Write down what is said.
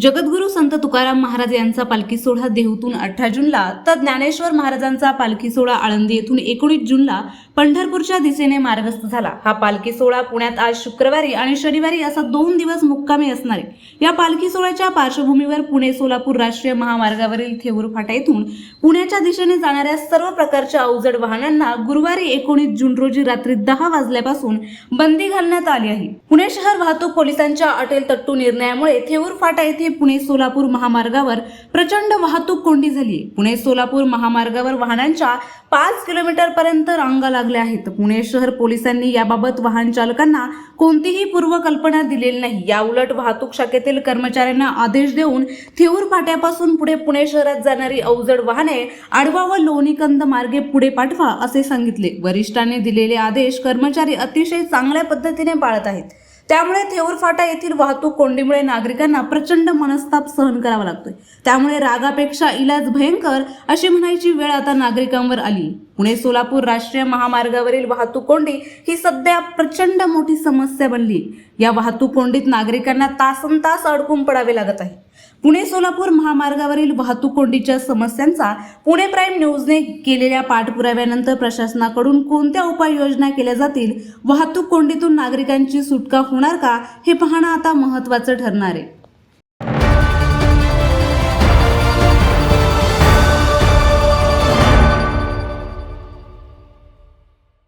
जगद्गुरू संत तुकाराम महाराज यांचा पालखी सोहळा देहूतून अठरा जूनला तर ज्ञानेश्वर महाराजांचा पालखी सोहळा आळंदी येथून एकोणीस जूनला पंढरपूरच्या दिशेने मार्गस्थ झाला. हा पालखी सोहळा पुण्यात आज शुक्रवारी आणि शनिवारी असा दोन दिवस मुक्कामी असणार या पालखी सोहळ्याच्या पार्श्वभूमीवर पुणे सोलापूर राष्ट्रीय महामार्गावरील थेऊर फाटा येथून पुण्याच्या दिशेने जाणाऱ्या सर्व प्रकारच्या अवजड वाहनांना गुरुवारी एकोणीस जून रोजी रात्री दहा वाजल्यापासून बंदी घालण्यात आली आहे. पुणे शहर वाहतूक पोलिसांच्या अटेल तट्टू निर्णयामुळे थेऊर फाटा येथे पुणे सोलापूर महामार्गावर प्रचंड वाहतूक कोंडी झाली. आहे पुणे सोलापूर महामार्गावर वाहनांच्या पाच किलोमीटर पर्यंत रांगा लागल्या आहेत. पुणे शहर पोलिसांनी याबाबत वाहन चालकांना कोणतीही पूर्वकल्पना दिलेली नाही. या उलट वाहतूक शाखेतील कर्मचाऱ्यांना आदेश देऊन थेऊर फाट्यापासून पुढे पुणे शहरात जाणारी अवजड वाहने आडवा व लोणीकंद मार्गे पुढे पाठवा असे सांगितले. वरिष्ठांनी दिलेले आदेश कर्मचारी अतिशय चांगल्या पद्धतीने पाळत आहेत. त्यामुळे थेऊर फाटा येथील वाहतूक कोंडीमुळे नागरिकांना प्रचंड मनस्ताप सहन करावा लागतोय. त्यामुळे रागापेक्षा इलाज भयंकर अशी म्हणायची वेळ आता नागरिकांवर आली. पुणे सोलापूर राष्ट्रीय महामार्गावरील वाहतूक कोंडी ही सध्या प्रचंड मोठी समस्या बनली. या वाहतूक कोंडीत नागरिकांना तासन तास अडकून पडावे लागत आहे. पुणे सोलापूर महामार्गावरील वाहतूक कोंडीच्या समस्यांचा पुणे प्राईम न्यूजने केलेल्या पाठपुराव्यानंतर प्रशासनाकडून कोणत्या उपाययोजना केल्या जातील? वाहतूक कोंडीतून नागरिकांची सुटका होणार का हे पाहणं आता महत्त्वाचं ठरणार आहे.